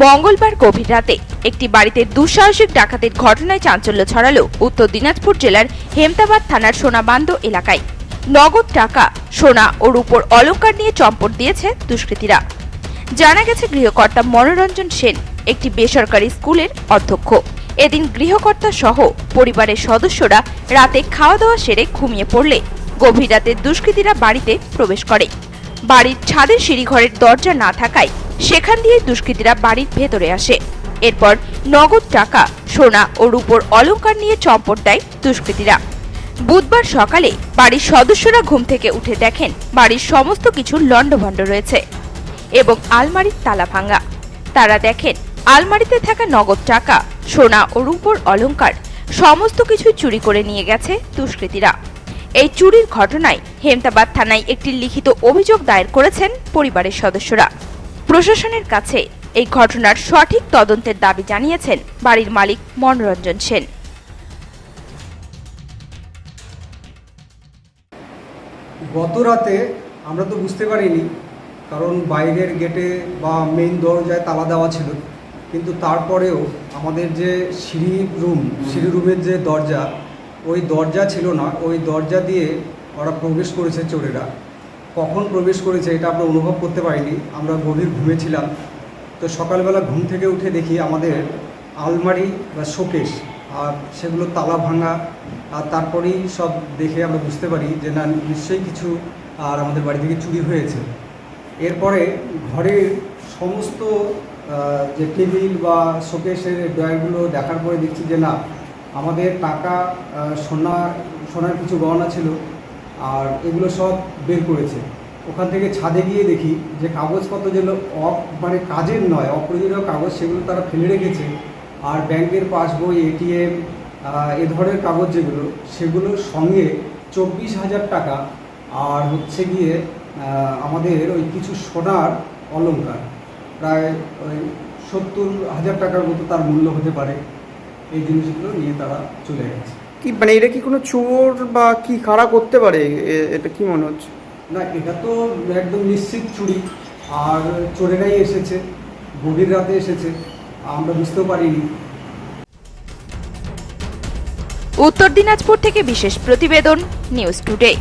মঙ্গলবার গভীর রাতে একটি বাড়িতে দুঃসাহসিক ডাকাতির ঘটনায় চাঞ্চল্য ছড়ালো উত্তর দিনাজপুর জেলার হেমতাবাদ থানার সোনাবান্দ এলাকায়। নগদ টাকা, সোনা ও রূপোর অলংকার নিয়ে চম্পট দিয়েছে দুষ্কৃতীরা। জানা গেছে গৃহকর্তা মনোরঞ্জন সেন, একটি বেসরকারি স্কুলের অধ্যক্ষ। এদিন গৃহকর্তা সহ পরিবারের সদস্যরা রাতে খাওয়া দাওয়া সেরে ঘুমিয়ে পড়লে গভীর রাতে দুষ্কৃতীরা বাড়িতে প্রবেশ করে। বাড়ির ছাদের সিঁড়িঘরের দরজা না থাকায় সেখান দিয়ে দুষ্কৃতীরা বাড়ির ভেতরে আসে। এরপর নগদ টাকা, সোনা ও রূপোর অলংকার নিয়ে চম্পট দেয় দুষ্কৃতীরা। বুধবার সকালে বাড়ির সদস্যরা ঘুম থেকে উঠে দেখেন বাড়ির সমস্ত কিছু লণ্ডভণ্ড রয়েছে এবং আলমারির তালা ভাঙা। তারা দেখেন আলমারিতে থাকা নগদ টাকা, সোনা ও রূপোর অলংকার সমস্ত কিছু চুরি করে নিয়ে গেছে দুষ্কৃতীরা। এই চুরির ঘটনায় হেমতাবাদ থানায় একটি লিখিত অভিযোগ দায়ের করেছেন পরিবারের সদস্যরা। প্রশাসনের কাছে এই ঘটনার সঠিক তদন্তের দাবি জানিয়েছেন বাড়ির মালিক মনোরঞ্জন সেন। গত রাতে আমরা তো বুঝতে পারিনি, কারণ বাইরের গেটে বা মেইন দরজায় তালা দেওয়া ছিল, কিন্তু তারপরেও আমাদের যে সিঁড়ি রুম সিঁড়ি রুমের যে দরজা, ওই দরজা ছিল না, ওই দরজা দিয়ে ওরা প্রবেশ করেছে চোরেরা। কখন প্রবেশ করেছে এটা আমরা অনুভব করতে পারিনি। আমরা গভীর ঘুমেছিলাম তো সকালবেলা ঘুম থেকে উঠে দেখি আমাদের আলমারি বা শোকেশ আর সেগুলো তালা ভাঙা আর তারপরেই সব দেখে আমরা বুঝতে পারি যে না, নিশ্চয়ই কিছু আর আমাদের বাড়ি থেকে চুরি হয়েছে। এরপরে ঘরের সমস্ত যে টেবিল বা শোকেশের ড্রয়ারগুলো দেখার পরে দেখছি যে না, আমাদের টাকা সোনা, সোনার কিছু গহনা ছিল। আর এগুলো সব বের করেছে। ওখান থেকে ছাদে গিয়ে দেখি যে কাগজপত্র যেগুলো অফ মানে কাজের নয়, অপ্রয়োজনীয় কাগজ সেগুলো তারা ফেলে রেখেছে। আর ব্যাংকের পাসবই এটিএম এ ধরনের কাগজ যেগুলো, সেগুলোর সঙ্গে চব্বিশ হাজার টাকা আর হচ্ছে গিয়ে আমাদের ওই কিছু সোনার অলঙ্কার প্রায় ওই সত্তর হাজার টাকার মতো তার মূল্য হতে পারে। এই জিনিসগুলো নিয়ে তারা চলে গেছে। কি মানে এটা কি কোনো চোর বা কি খারাপ করতে পারে? এ- এটা কি মনে হচ্ছে? না এটা তো একদম নিশ্চিত চুরি। আর চোরেরাই এসেছে গভীর রাতে এসেছে। আমরা বুঝতেও পারিনি। উত্তর দিনাজপুর থেকে বিশেষ প্রতিবেদন নিউজ টুডে।